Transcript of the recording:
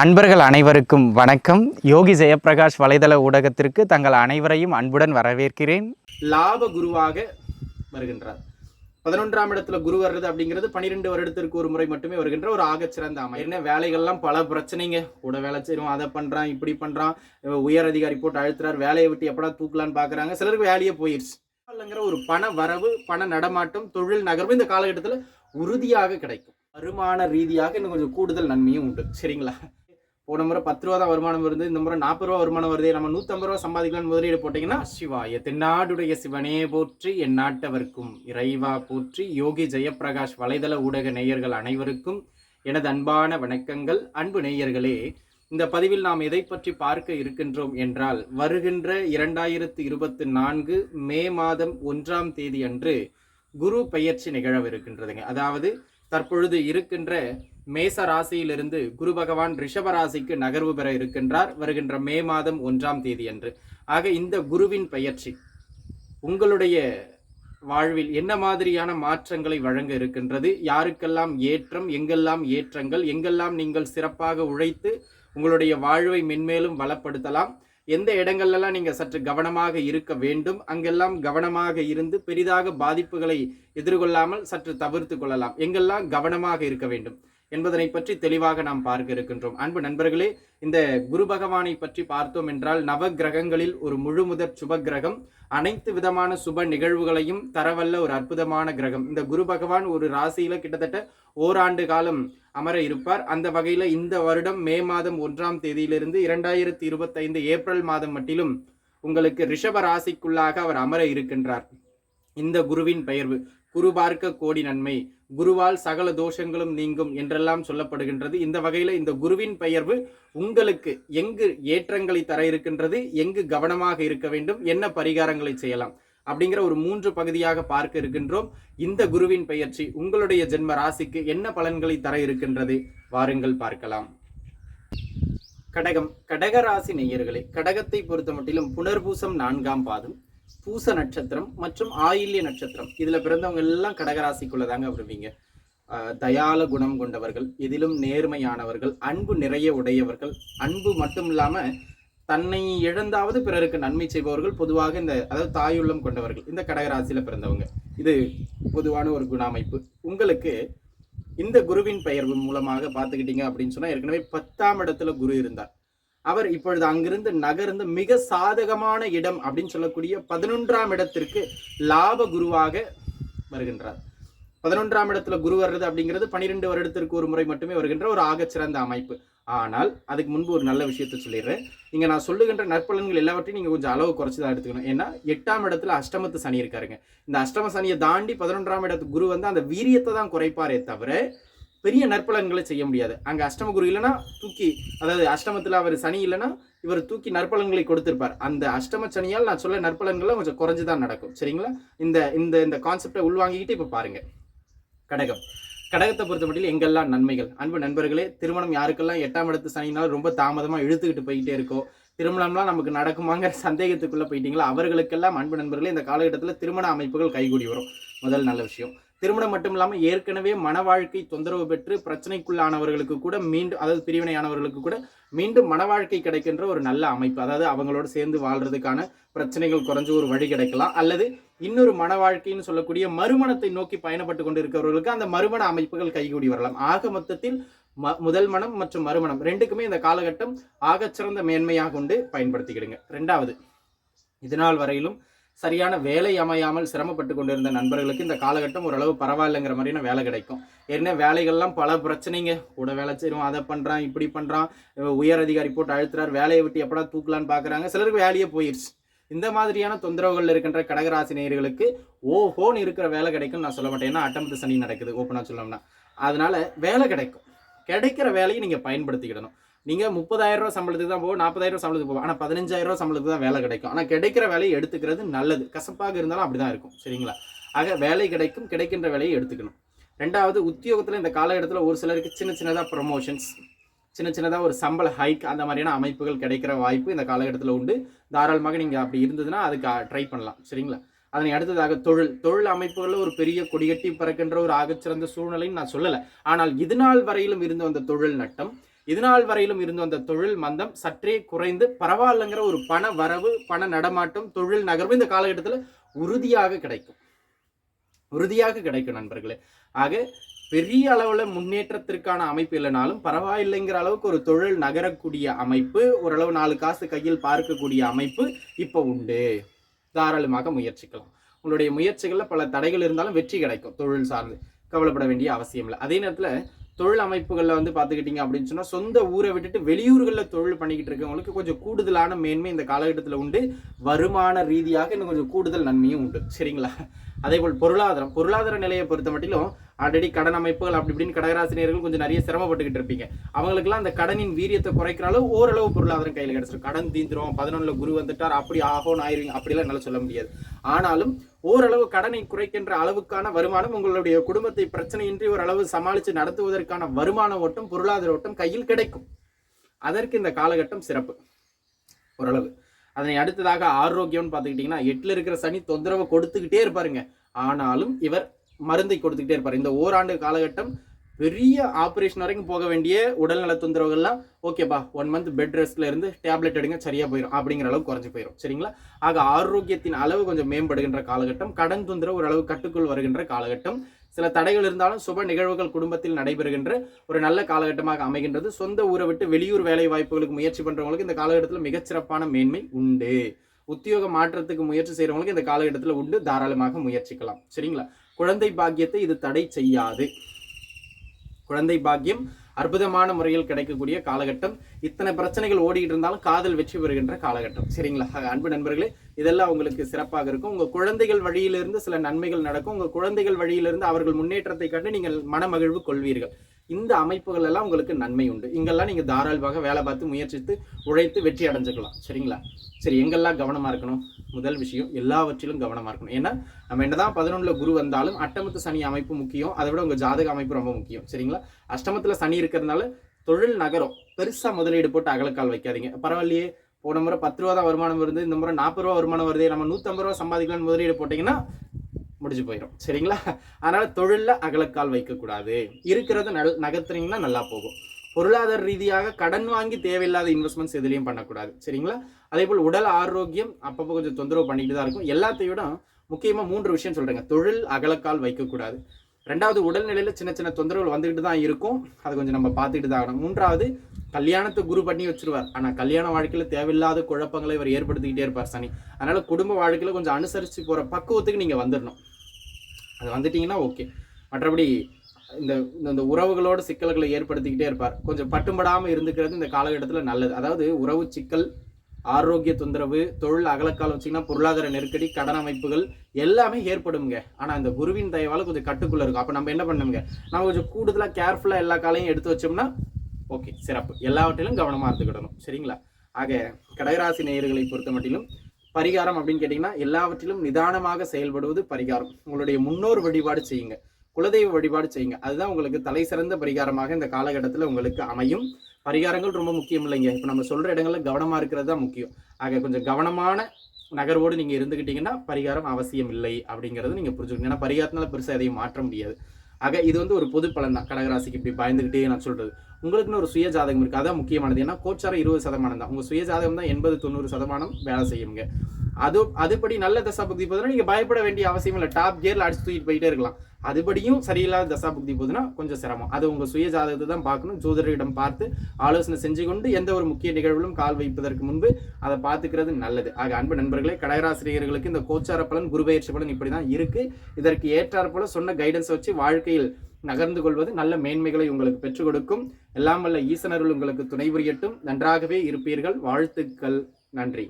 அன்பர்கள் அனைவருக்கும் வணக்கம். யோகி ஜெயப்பிரகாஷ் வலைதள ஊடகத்திற்கு தங்கள் அனைவரையும் அன்புடன் வரவேற்கிறேன். லாப குருவாக வருகின்றார். பதினொன்றாம் இடத்துல குரு வர்றது அப்படிங்கிறது பன்னிரெண்டு வருடத்திற்கு ஒரு முறை மட்டுமே வருகின்ற ஒரு ஆகச்சிறந்த அமை என்ன வேலைகள்லாம் பல பிரச்சனைங்க. கூட வேலை செய்யும் அதை பண்றான் இப்படி பண்றான். உயர் அதிகாரி போட்டு அழுத்துறாரு. வேலையை விட்டு எப்படா தூக்கலான்னு பாக்குறாங்க. சிலருக்கு வேலையே போயிடுச்சு இல்லைங்கிற ஒரு பண வரவு பண நடமாட்டம் தொழில் நகர்வு இந்த காலகட்டத்தில் உறுதியாக கிடைக்கும். வருமான ரீதியாக இன்னும் கொஞ்சம் கூடுதல் நன்மையும் உண்டு. சரிங்களா? போன முறை பத்து ரூபா தான் வருமானம் வருது இந்த முறை நாற்பது ரூபா வருமானம் வருது. நம்ம நூற்றம்பது ரூபா சம்பாதிக்கலாம்னு முதலீடு போட்டிங்கன்னா சிவாய தென்னாடுடைய சிவனே போற்றி என் நாட்டவர்க்கும் இறைவா போற்றி யோகி ஜெயப்பிரகாஷ் வலைதள ஊடக நேயர்கள் அனைவருக்கும் எனது அன்பான வணக்கங்கள். அன்பு நேயர்களே இந்த பதிவில் நாம் எதை பற்றி பார்க்க இருக்கின்றோம் என்றால் வருகின்ற இரண்டாயிரத்து இருபத்தி நான்கு மே மாதம் ஒன்றாம் தேதி அன்று குரு பெயர்ச்சி நிகழவிருக்கின்றதுங்க. அதாவது தற்பொழுது இருக்கின்ற மேச ராசியிலிருந்து குரு பகவான் ரிஷப ராசிக்கு நகர்வு பெற இருக்கின்றார். வருகின்ற மே மாதம் ஒன்றாம் தேதி அன்று ஆக இந்த குருவின் பெயர்ச்சி உங்களுடைய வாழ்வில் என்ன மாதிரியான மாற்றங்களை வழங்க இருக்கின்றது? யாருக்கெல்லாம் ஏற்றம் எங்கெல்லாம் ஏற்றங்கள் எங்கெல்லாம் நீங்கள் சிறப்பாக உழைத்து உங்களுடைய வாழ்வை மென்மேலும் வளப்படுத்தலாம். எந்த இடங்கள்லாம் நீங்க சற்று கவனமாக இருக்க வேண்டும் அங்கெல்லாம் கவனமாக இருந்து பெரிதாக பாதிப்புகளை எதிர்கொள்ளாமல் சற்று தவிர்த்து கொள்ளலாம். எங்கெல்லாம் கவனமாக இருக்க வேண்டும்? என்பதனை பற்றி தெளிவாக நாம் பார்க்க இருக்கின்றோம். அன்பு நண்பர்களே இந்த குரு பகவானை பற்றி பார்த்தோம் என்றால் நவ கிரகங்களில் ஒரு முழு முதற் சுப கிரகம் அனைத்து விதமான சுப நிகழ்வுகளையும் தரவல்ல ஒரு அற்புதமான கிரகம். இந்த குரு பகவான் ஒரு ராசியில கிட்டத்தட்ட ஓராண்டு காலம் அமர இருப்பார். அந்த வகையில இந்த வருடம் மே மாதம் ஒன்றாம் தேதியிலிருந்து இரண்டாயிரத்தி இருபத்தைந்து ஏப்ரல் மாதம் மட்டிலும் உங்களுக்கு ரிஷப ராசிக்குள்ளாக அவர் அமர இருக்கின்றார். இந்த குருவின் பெயர்வு குரு பார்க்க கோடி நன்மை குருவால் சகல தோஷங்களும் நீங்கும் என்றெல்லாம் சொல்லப்படுகின்றது. இந்த வகையில் இந்த குருவின் பெயர்வு உங்களுக்கு எங்கு ஏற்றங்களை தர இருக்கின்றது எங்கு கவனமாக இருக்க வேண்டும் என்ன பரிகாரங்களை செய்யலாம் அப்படிங்கிற ஒரு மூன்று பகுதியாக பார்க்க இருக்கின்றோம். இந்த குருவின் பெயர்ச்சி உங்களுடைய ஜென்ம ராசிக்கு என்ன பலன்களை தர இருக்கின்றது வாருங்கள் பார்க்கலாம். கடகம் கடகராசி நேயர்களே கடகத்தை பொறுத்த மட்டிலும் புனர்பூசம் நான்காம் பாதம் பூச நட்சத்திரம் மற்றும் ஆயில்ய நட்சத்திரம். இதுல பிறந்தவங்க எல்லாம் கடகராசிக்குள்ளதாங்க வருவீங்க. தயால குணம் கொண்டவர்கள் இதிலும் நேர்மையானவர்கள் அன்பு நிறைய உடையவர்கள் அன்பு மட்டும் இல்லாம தன்னை இழந்தாவது பிறருக்கு நன்மை செய்பவர்கள் பொதுவாக இந்த அதாவது தாயுள்ளம் கொண்டவர்கள் இந்த கடகராசியில பிறந்தவங்க. இது பொதுவான ஒரு குண அமைப்பு உங்களுக்கு இந்த குருவின் பெயர்வு மூலமாக பார்த்துக்கிட்டீங்க அப்படின்னு சொன்னா ஏற்கனவே பத்தாம் இடத்துல குரு இருந்தார். அவர் இப்பொழுது அங்கிருந்து நகர்ந்து மிக சாதகமான இடம் அப்படின்னு சொல்லக்கூடிய பதினொன்றாம் இடத்திற்கு லாப குருவாக வருகின்றார். பதினொன்றாம் இடத்துல குரு வர்றது அப்படிங்கிறது பனிரெண்டு வருடத்திற்கு ஒரு முறை மட்டுமே வருகின்ற ஒரு ஆகச்சிறந்த அமைப்பு. ஆனால் அதுக்கு முன்பு ஒரு நல்ல விஷயத்தை சொல்லிடுறேன். இங்கே நான் சொல்லுகின்ற நற்பலன்கள் எல்லாவற்றையும் நீங்கள் கொஞ்சம் அளவு குறைச்சி தான் எடுத்துக்கணும். ஏன்னா எட்டாம் இடத்துல அஷ்டமத்து சனி இருக்காருங்க. இந்த அஷ்டம சனியை தாண்டி பதினொன்றாம் இடத்து குரு வந்து அந்த வீரியத்தை தான் குறைப்பாரே தவிர பெரிய நற்பலன்களை செய்ய முடியாது. அங்க அஷ்டம குரு இல்லைன்னா தூக்கி அதாவது அஷ்டமத்துல அவர் சனி இல்லைன்னா இவர் தூக்கி நற்பலன்களை கொடுத்திருப்பார். அந்த அஷ்டம சனியால் நான் சொல்ல நற்பலன்கள்லாம் கொஞ்சம் குறைஞ்சுதான் நடக்கும். சரிங்களா? இந்த இந்த இந்த கான்செப்டை உள்வாங்கிக்கிட்டு இப்ப பாருங்க. கடகம். கடகத்தை பொறுத்த மட்டும் எங்கெல்லாம் நன்மைகள்? அன்பு நண்பர்களே திருமணம் யாருக்கெல்லாம் எட்டாம் இடத்து சனினாலும் ரொம்ப தாமதமா இழுத்துக்கிட்டு போயிட்டே இருக்கோ திருமணம்லாம் நமக்கு நடக்குமாங்கிற சந்தேகத்துக்குள்ள போயிட்டீங்களா அவர்களுக்கெல்லாம் அன்பு நண்பர்களே இந்த காலகட்டத்தில் திருமண அமைப்புகள் கைகூடி வரும். முதல் நல்ல விஷயம். திருமணம் மட்டும் இல்லாமல் ஏற்கனவே மன வாழ்க்கை தொந்தரவு பெற்று பிரச்சனைக்குள்ளானவர்களுக்கு கூட மீண்டும் அதாவது பிரிவினையானவர்களுக்கு கூட மீண்டும் மன வாழ்க்கை கிடைக்கின்ற ஒரு நல்ல அமைப்பு. அதாவது அவங்களோட சேர்ந்து வாழ்றதுக்கான பிரச்சனைகள் குறைஞ்சு ஒரு வழி கிடைக்கலாம். அல்லது இன்னொரு மன வாழ்க்கைன்னு சொல்லக்கூடிய மறுமணத்தை நோக்கி பயணப்பட்டு கொண்டு இருக்கிறவர்களுக்கு அந்த மறுமண அமைப்புகள் கைகூடி வரலாம். ஆக மொத்தத்தில் ம முதல் மனம் மற்றும் மறுமணம் ரெண்டுக்குமே இந்த காலகட்டம் ஆகச்சிறந்த மேன்மையாக கொண்டு பயன்படுத்திக்கிடுங்க. ரெண்டாவது இதனால் வரையிலும் சரியான வேலை அமையாமல் சிரமப்பட்டு கொண்டிருந்த நண்பர்களுக்கு இந்த காலகட்டம் ஓரளவு பரவாயில்லைங்கிற மாதிரியான வேலை கிடைக்கும். ஏற்கனவே வேலைகள்லாம் பல பிரச்சனைங்க. கூட வேலை செய்வோம் அதை பண்ணுறான் இப்படி பண்ணுறான் உயர் அதிகாரி போட்டு அழுத்துறார் வேலையை விட்டு எப்படா தூக்கலான்னு பார்க்குறாங்க சிலருக்கு வேலையே போயிடுச்சு இந்த மாதிரியான தொந்தரவுகள் இருக்கின்ற கடகராசி நேயர்களுக்கு ஓஹோன்னு இருக்கிற வேலை கிடைக்கும் நான் சொல்ல மாட்டேன். ஏன்னா அட்டம்பத்து சனி நடக்குது ஓப்பனாக சொல்லணும்னா. அதனால வேலை கிடைக்கும். கிடைக்கிற வேலையை நீங்கள் பயன்படுத்திக்கிடணும். நீங்கள் முப்பதாயிரம் ரூபா சம்பளத்துக்கு தான் போகும் நாற்பதாயிரம் ரூபா சம்பளத்துக்கு போகும். ஆனால் பதினஞ்சாயிரம் ரூபா சம்பளத்துக்கு தான் வேலை கிடைக்கும். ஆனால் கிடைக்கிற வேலையை எடுத்துக்கிறது நல்லது. கசப்பாக இருந்தாலும் அப்படி தான் இருக்கும். சரிங்களா? ஆக வேலை கிடைக்கும் கிடைக்கின்ற வேலையை எடுத்துக்கணும். ரெண்டாவது உத்தியோகத்தில் இந்த காலகட்டத்தில் ஒரு சிலருக்கு சின்ன சின்னதாக ப்ரொமோஷன்ஸ் சின்ன சின்னதாக ஒரு சம்பள ஹைக் அந்த மாதிரியான அமைப்புகள் கிடைக்கிற வாய்ப்பு இந்த காலகட்டத்தில் உண்டு. தாராளமாக நீங்கள் அப்படி இருந்ததுன்னா அதுக்கு ட்ரை பண்ணலாம். சரிங்களா? அதனை அடுத்ததாக தொழில். தொழில் அமைப்புகளில் ஒரு பெரிய கொடிகட்டி பறக்கின்ற ஒரு ஆகச்சிறந்த சூழ்நிலைன்னு நான் சொல்லலை. ஆனால் இது நாள் வரையிலும் இருந்த வந்த தொழில் நட்டம் இதுநாள் வரையிலும் இருந்து வந்த தொழில் மந்தம் சற்றே குறைந்து பரவாயில்லைங்கிற ஒரு பண வரவு பண நடமாட்டம் தொழில் நகர்வு இந்த காலகட்டத்தில் உறுதியாக கிடைக்கும். உறுதியாக கிடைக்கும் நண்பர்களே. ஆக பெரிய அளவில் முன்னேற்றத்திற்கான அமைப்பு இல்லைனாலும் பரவாயில்லைங்கிற அளவுக்கு ஒரு தொழில் நகரக்கூடிய அமைப்பு ஓரளவு நாலு காசு கையில் பார்க்கக்கூடிய அமைப்பு இப்போ உண்டு. தாராளமாக முயற்சிக்கலாம். உங்களுடைய முயற்சிகளில் பல தடைகள் இருந்தாலும் வெற்றி கிடைக்கும் தொழில் சார்ந்து. கவலைப்பட வேண்டிய அவசியம் இல்லை. அதே நேரத்தில் தொழில் அமைப்புகளில் வந்து பார்த்துக்கிட்டிங்க அப்படின்னு சொன்னால் சொந்த ஊரை விட்டுட்டு வெளியூர்களில் தொழில் பண்ணிக்கிட்டு இருக்கவங்களுக்கு கொஞ்சம் கூடுதலான மேன்மை இந்த காலகட்டத்தில் உண்டு. வருமான ரீதியாக இன்னும் கொஞ்சம் கூடுதல் நன்மையும் உண்டு. சரிங்களா? அதே போல் பொருளாதாரம். பொருளாதார நிலையை பொறுத்த மட்டிலும் ஆல்ரெடி கடன் அமைப்புகள் அப்படி இப்படின்னு கடகராசினியர்கள் கொஞ்சம் நிறைய சிரமப்பட்டுக்கிட்டு இருப்பீங்க. அவங்களுக்குலாம் அந்த கடனின் வீரியத்தை குறைக்கிற அளவு ஓரளவு பொருளாதாரம் கையில் கிடைச்சிடும் கடன் தீந்துரும் பதினொன்றில் குரு வந்துட்டார் அப்படி ஆகும் ஆயிருவீங்க. அப்படிலாம் என்னால் சொல்ல முடியாது. ஆனாலும் ஓரளவு கடனை குறைக்கின்ற அளவுக்கான வருமானம் உங்களுடைய குடும்பத்தை பிரச்சனையின்றி ஓரளவு சமாளித்து நடத்துவதற்கான வருமான ஓட்டம் பொருளாதார ஓட்டம் கையில் கிடைக்கும். அதற்கு இந்த காலகட்டம் சிறப்பு. ஓரளவு. அதனை அடுத்ததாக ஆரோக்கியம்னு பார்த்துக்கிட்டிங்கன்னா எட்டில் இருக்கிற சனி தொந்தரவு கொடுத்துக்கிட்டே இருப்பாருங்க. ஆனாலும் இவர் மருந்தை கொடுத்துக்கிட்டே இருப்பார். இந்த ஓராண்டு காலகட்டம் பெரிய ஆப்ரேஷன் வரைக்கும் போக வேண்டிய உடல்நல தொந்தரவுகள்லாம் ஓகேப்பா ஒன் மந்த் பெட் ரெஸ்ட்ல இருந்து டேப்லெட் எடுங்க சரியா போயிடும் அப்படிங்கிற அளவு குறைஞ்சு போயிடும் சரிங்களா? ஆக ஆரோக்கியத்தின் அளவு கொஞ்சம் மேம்படுகின்ற காலகட்டம் கடன் தொந்தரவு ஓரளவு கட்டுக்குள் வருகின்ற காலகட்டம். சில தடைகள் இருந்தாலும் சுப நிகழ்வுகள் குடும்பத்தில் நடைபெறுகின்ற ஒரு நல்ல காலகட்டமாக அமைகின்றது. சொந்த ஊரை விட்டு வெளியூர் வேலை வாய்ப்புகளுக்கு முயற்சி பண்றவங்களுக்கு இந்த காலகட்டத்தில் மிகச்சிறப்பான மேன்மை உண்டு. உத்தியோக மாற்றத்துக்கு முயற்சி செய்யறவங்களுக்கு இந்த காலகட்டத்தில் உண்டு. தாராளமாக முயற்சிக்கலாம். சரிங்களா? குழந்தை பாக்கியத்தை இது தடை செய்யாது. குழந்தை பாக்கியம் அற்புதமான முறையில் கிடைக்கக்கூடிய காலகட்டம். இத்தனை பிரச்சனைகள் ஓடிட்டு இருந்தாலும் காதல் வெற்றி பெறுகின்ற காலகட்டம். சரிங்களா? அன்பு நண்பர்களே இதெல்லாம் உங்களுக்கு சிறப்பாக இருக்கும். உங்க குழந்தைகள் வழியிலிருந்து சில நன்மைகள் நடக்கும். உங்க குழந்தைகள் வழியிலிருந்து அவர்கள் முன்னேற்றத்தை கண்டு நீங்கள் மனமகிழ்வு கொள்வீர்கள். இந்த அமைப்புகள் எல்லாம் உங்களுக்கு நன்மை உண்டு. இங்கெல்லாம் நீங்கள் தாராளமாக வேலை பார்த்து முயற்சித்து உழைத்து வெற்றி அடைஞ்சுக்கலாம். சரிங்களா? சரி எங்கெல்லாம் கவனமாக இருக்கணும்? முதல் விஷயம் எல்லாவற்றிலும் கவனமாக இருக்கணும். ஏன்னா நம்ம என்னதான் பதினொன்றில் குரு வந்தாலும் அட்டமத்து சனி அமைப்பு முக்கியம். அதை விட உங்கள் ஜாதக அமைப்பு ரொம்ப முக்கியம். சரிங்களா? அஷ்டமத்தில் சனி இருக்கிறதுனால தொழில் நகரம் பெருசாக முதலீடு போட்டு அகலக்கால் வைக்காதீங்க. பரவாயில்லையே போன முறை பத்து ரூபா தான் வருமானம் வருது இந்த முறை நாற்பது ரூபா வருமானம் வருது நம்ம நூற்றம்பது ரூபா சம்பாதிக்கலாம்னு முதலீடு போட்டிங்கன்னா முடிஞ்சு போயிடும் சரிங்களா? அதனால் தொழிலில் அகலக்கால் வைக்கக்கூடாது. இருக்கிறத நல் நகர்த்துறீங்கன்னா நல்லா போகும். பொருளாதார ரீதியாக கடன் வாங்கி தேவையில்லாத இன்வெஸ்ட்மெண்ட்ஸ் எதுலேயும் பண்ணக்கூடாது. சரிங்களா? அதே போல் உடல் ஆரோக்கியம் அப்பப்போ கொஞ்சம் தொந்தரவு பண்ணிட்டு தான் இருக்கும். எல்லாத்தையும் விட முக்கியமாக மூன்று விஷயம் சொல்கிறேங்க தொழில் அகலக்கால் வைக்கக்கூடாது. ரெண்டாவது உடல்நிலையில் சின்ன சின்ன தொந்தரவுகள் வந்துக்கிட்டு தான் இருக்கும். அதை கொஞ்சம் நம்ம பார்த்துக்கிட்டு தான் ஆகணும். மூன்றாவது கல்யாணத்தை குரு பண்ணி வச்சிருவார். ஆனால் கல்யாண வாழ்க்கையில் தேவையில்லாத குழப்பங்களை இவர் ஏற்படுத்திக்கிட்டே இருப்பார் சனி. அதனால் குடும்ப வாழ்க்கையில் கொஞ்சம் அனுசரித்து போகிற பக்குவத்துக்கு நீங்கள் வந்துடணும் அது வந்துட்டீங்கன்னா ஓகே. மற்றபடி இந்த இந்த உறவுகளோட சிக்கல்களை ஏற்படுத்திக்கிட்டே இருப்பார். கொஞ்சம் பட்டும்படாமல் இருந்துக்கிறது இந்த காலகட்டத்தில் நல்லது. அதாவது உறவு சிக்கல் ஆரோக்கிய தொந்தரவு தொழில் அகலக்கால் வச்சிங்கன்னா பொருளாதார நெருக்கடி கடன் அமைப்புகள் எல்லாமே ஏற்படுங்க ஆனால் இந்த குருவின் தயவால் கொஞ்சம் கட்டுக்குள்ளே இருக்கும். அப்போ நம்ம என்ன பண்ணுங்க? நம்ம கொஞ்சம் கூடுதலாக கேர்ஃபுல்லாக எல்லா காலையும் எடுத்து வச்சோம்னா ஓகே சிறப்பு. எல்லாவற்றிலும் கவனமாக இருந்துக்கிடணும். சரிங்களா? ஆக கடகராசி நேயர்களை பொறுத்த மட்டிலும் பரிகாரம் அப்படின்னு கேட்டிங்கன்னா எல்லாவற்றிலும் நிதானமாக செயல்படுவது பரிகாரம். உங்களுடைய முன்னோர் வழிபாடு செய்யுங்க. குலதெய்வ வழிபாடு செய்யுங்க. அதுதான் உங்களுக்கு தலை சிறந்த பரிகாரமாக இந்த காலகட்டத்தில் உங்களுக்கு அமையும். பரிகாரங்கள் ரொம்ப முக்கியம் இல்லைங்க. இப்போ நம்ம சொல்கிற இடங்களில் கவனமாக இருக்கிறது தான் முக்கியம். ஆக கொஞ்சம் கவனமான நகர்வோடு நீங்கள் இருந்துக்கிட்டீங்கன்னா பரிகாரம் அவசியம் இல்லை அப்படிங்கிறது நீங்கள் புரிஞ்சுக்கணும். ஏன்னா பரிகாரத்தினால பெருசாக எதையும் மாற்ற முடியாது. ஆக இது வந்து ஒரு பொது பலன் தான். கடகராசிக்கு இப்படி பயந்துக்கிட்டே நான் சொல்கிறது உங்களுக்குன்னு ஒரு சுய ஜாதகம் இருக்குது அதான் முக்கியமானது. ஏன்னா கோச்சாரம் இருபது சதமானம் தான். உங்கள் சுய ஜாதகம் தான் எண்பது தொண்ணூறு சதமானம் வேலை செய்யுங்க. அது அதுபடி நல்ல தசா புக்தி போதுன்னா நீங்கள் பயப்பட வேண்டிய அவசியம் இல்லை. டாப் கியரில் அடிச்சு தூக்கிட்டு போயிட்டே இருக்கலாம். அதுபடியும் சரியில்லாத தசா புக்தி போதுன்னா கொஞ்சம் சிரமம். அது உங்கள் சுய ஜாதகத்தை தான் பார்க்கணும். ஜோதிடரிடம் பார்த்து ஆலோசனை செஞ்சு கொண்டு எந்த ஒரு முக்கிய நிகழ்விலும் கால் வைப்பதற்கு முன்பு அதை பார்த்துக்கிறது நல்லது. ஆக அன்பு நண்பர்களே கடகராசிரியர்களுக்கு இந்த கோச்சார பலன் குருபெயர்ச்சி பலன் இப்படி தான் இருக்குது இதற்கு ஏற்றாற்போல சொன்ன கைடன்ஸ் வச்சு வாழ்க்கையில் நகர்ந்து கொள்வது நல்ல மேன்மைகளை உங்களுக்கு பெற்றுக் கொடுக்கும். எல்லாம் வல்ல ஈசனர்கள் உங்களுக்கு துணை புரியட்டும் நன்றாகவே இருப்பீர்கள். வாழ்த்துக்கள். நன்றி.